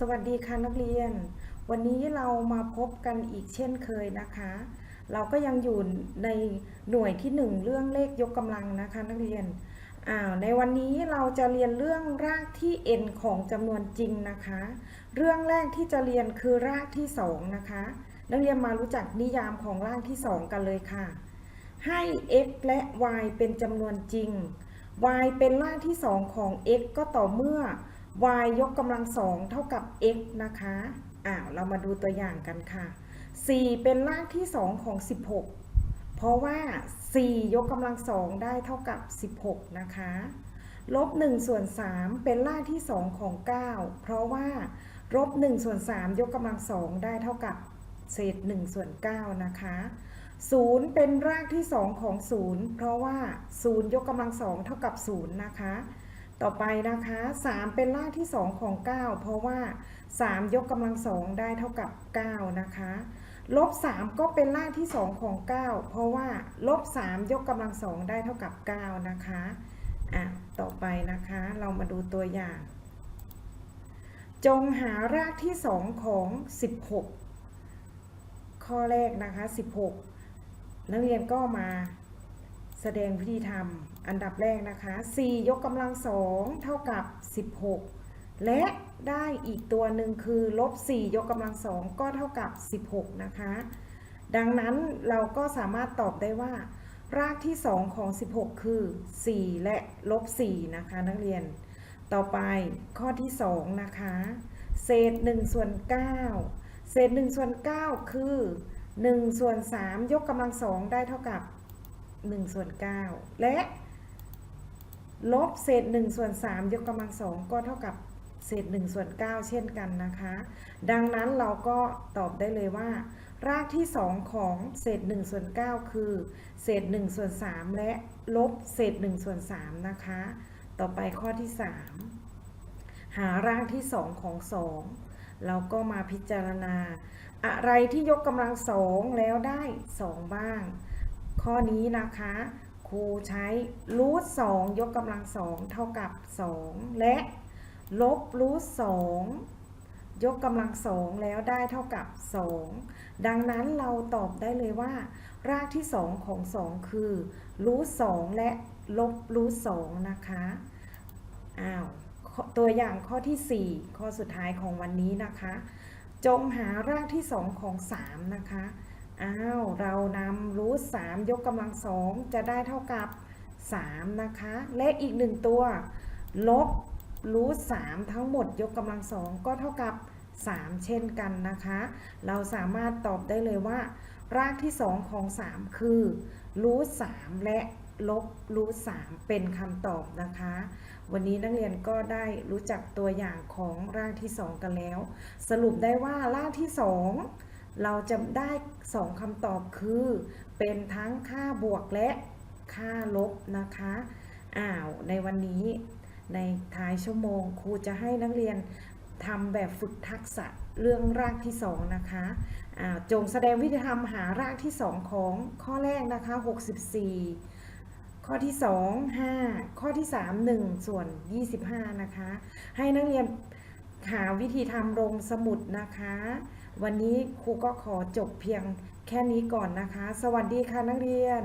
สวัสดีค่ะนักเรียน วันนี้เรามาพบกันอีกเช่นเคยนะคะ เราก็ยังอยู่ในหน่วยที่หนึ่งเรื่องเลขยกกำลังนะคะนักเรียนอ้าวในวันนี้เราจะเรียนเรื่องรากที่ n ของจำนวนจริงนะคะ เรื่องแรกที่จะเรียนคือรากที่สองนะคะ นักเรียนมารู้จักนิยามของรากที่สองกันเลยค่ะ ให้ x และ y เป็นจำนวนจริง y เป็นรากที่สองของ x ก็ต่อเมื่อ y ยกกำลังสองเท่ากับ x นะคะอ้าวเรามาดูตัวอย่างกันค่ะ 4 เป็นรากที่สองของ 16 เพราะว่า 4 ยกกำลังสองได้เท่ากับ 16 นะคะลบ1ส่วน3เป็นรากที่สองของ 9 เพราะว่าลบ1ส่วน3ยกกำลังสองได้เท่ากับเศษ1ส่วน9นะคะ0เป็นรากที่ 2 ของ 0 เพราะว่า 0 ยกกำลังสองเท่ากับ 0 นะคะ ต่อไปนะคะ 3 เป็นรากที่ 2 ของ 9 เพราะว่า 3 ยกกำลังสองได้เท่ากับ 9 นะคะลบ3ก็เป็นรากที่ 2 ของ 9 เพราะว่าลบ3ยกกำลังสองได้เท่ากับ 9 นะคะอะต่อไปนะคะเรามาดูตัวอย่าง จงหารากที่ 2 ของ 16 ข้อแรกนะคะ 16 นักเรียนก็มา แสดงวิธีทำอันดับแรกนะคะ 4 ยกกำลังสองเท่ากับ 16 และได้อีกตัวหนึ่งคือลบ 4 ยกกำลังสองก็เท่ากับ 16 นะคะ ดังนั้นเราก็สามารถตอบได้ว่า รากที่ 2 ของ 16 คือ 4 และลบ 4 นะคะนักเรียน ต่อไปข้อที่ 2 นะคะ เศษ1ส่วน9เศษ1ส่วน9คือ1ส่วน3ยกกำลังสองได้เท่ากับ 1ส่วน9และ ลบเศษ1ส่วน3ยกกำลังสองก็เท่ากับเศษ1ส่วน9เช่นกันนะคะ ดังนั้นเราก็ตอบได้เลยว่า รากที่ 2 ของเศษ1ส่วน9คือ เศษ1ส่วน3และลบเศษ1ส่วน3นะคะ ต่อไปข้อที่ 3 หารากที่ 2 ของ 2 เราก็มาพิจารณา อะไรที่ยกกำลังสองแล้วได้ 2 บ้าง ข้อนี้นะคะ ครูใช้รูทสองยกกำลังสองเท่ากับ 2 และลบรูทสองยกกำลังสองแล้วได้เท่ากับ 2 ดังนั้นเราตอบได้เลยว่า รากที่ 2 ของ 2 คือรูทสองและลบรูทสองนะคะอ้าวตัวอย่างข้อทีสี่4 ข้อสุดท้ายของวันนี้นะคะ จงหารากที่ 2 ของ 3 นะคะ อ้าวเรานำรูทสามยกกำลังสองจะได้เท่ากับ3นะคะ และอีกหนึ่งตัว ลบรูทสามทั้งหมดยกกำลังสองก็เท่ากับ 3 เช่นกันนะคะ เราสามารถตอบได้เลยว่า รากที่ 2 ของ 3 คือรูทสามและลบรูทสามเป็นคำตอบนะคะ วันนี้นักเรียนก็ได้รู้จักตัวอย่างของรากที่ 2 กันแล้ว สรุปได้ว่ารากที่ 2 เราจะได้2คำตอบคือ เป็นทั้งค่าบวกและค่าลบนะคะอ้าวในวันนี้ในท้ายชั่วโมงครูจะให้นักเรียนทำแบบฝึกทักษะเรื่องรากที่2นะคะอ้าวจงแสดงวิธีทำหารากที่2ของข้อแรกนะคะ 64 ข้อที่ 2 5 ข้อที่ 3 1 ส่วน 25 นะคะ ให้นักเรียน หาวิธีทำรงสมุดนะคะ วันนี้ครูก็ขอจบเพียงแค่นี้ก่อนนะคะ สวัสดีค่ะนักเรียน